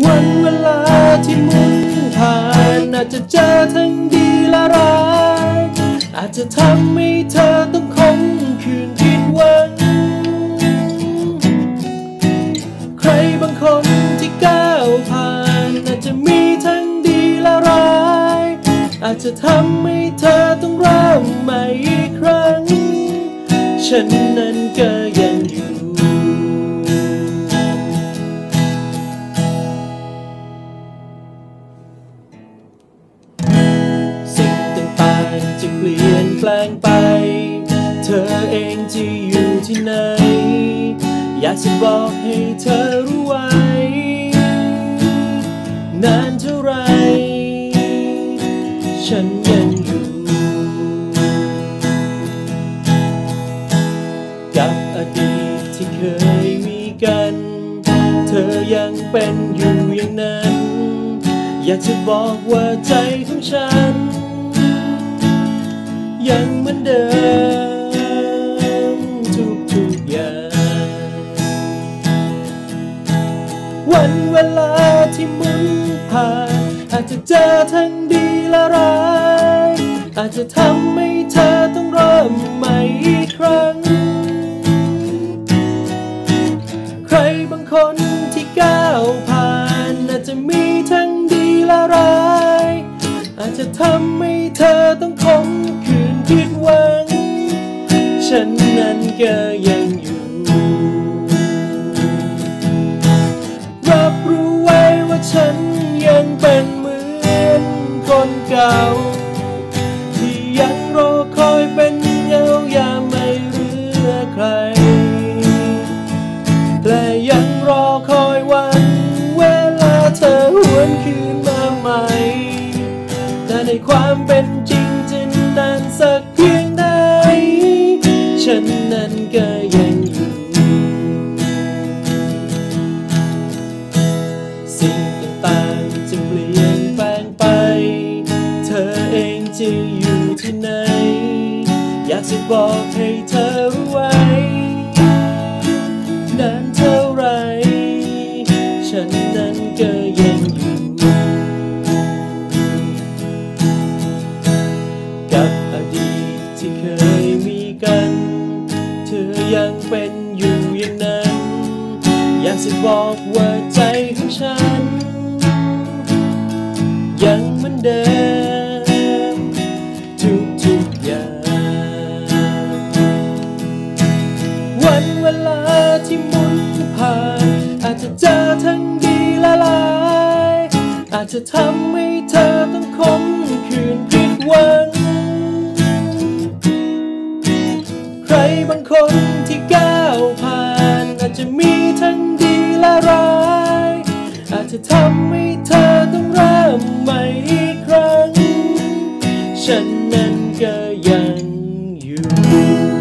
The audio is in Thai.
วันเวลาที่มุนผ่านอาจจะเจอทั้งดีและร้าย อาจจะทำให้เธอต้องคงคืนผิดหวัง ใครบางคนที่ก้าวผ่านอาจจะมีทั้งดีและร้าย อาจจะทำให้เธอต้องเริ่มใหม่อีกครั้ง ฉันนั้นก็ยังอยู่างจะเปลี่ยนแปลงไป เธอเองจะอยู่ที่ไหน อยากจะบอกให้เธอรู้ไว้ นานเท่าไร ฉันยังอยู่ กับอดีตที่เคยมีกัน เธอยังเป็นอยู่อย่างนั้น อยากจะบอกว่าใจของฉัน ยังเหมือนเดิม ทุกทุกๆอย่าง วันเวลาที่หมุนผ่านอาจจะเจอทั้งดีและร้าย อาจจะทำให้เธอต้องเริ่มใหม่อีกครั้ง ใครบางคนที่ก้าวผ่าน อาจจะมีทั้งดีและร้าย อาจจะทำให้เธอ ผิดหวัง ฉันนั้นก็ยังอยู่ รับรู้ไว้ว่าฉัน อเองจะอยู่ที่ไหน อยากจะบอกให้เธอรู้ไว้ นานเท่าไร ฉันนั้นก็ยังอยู่ กับอดีตที่เคยมีกัน เธอยังเป็นอยู่อย่างนั้น อยากจะบอกว่าใจของฉัน ยังเหมือนเดิม จะเจอทั้งดีและร้าย อาจจะทำให้เธอต้องคมคืนผิดหวัง ใครบางคนที่ก้าวผ่าน อาจจะมีทั้งดีและร้าย อาจจะทำให้เธอต้องเริ่มใหม่อีกครั้ง ฉันนั้นก็ยังอยู่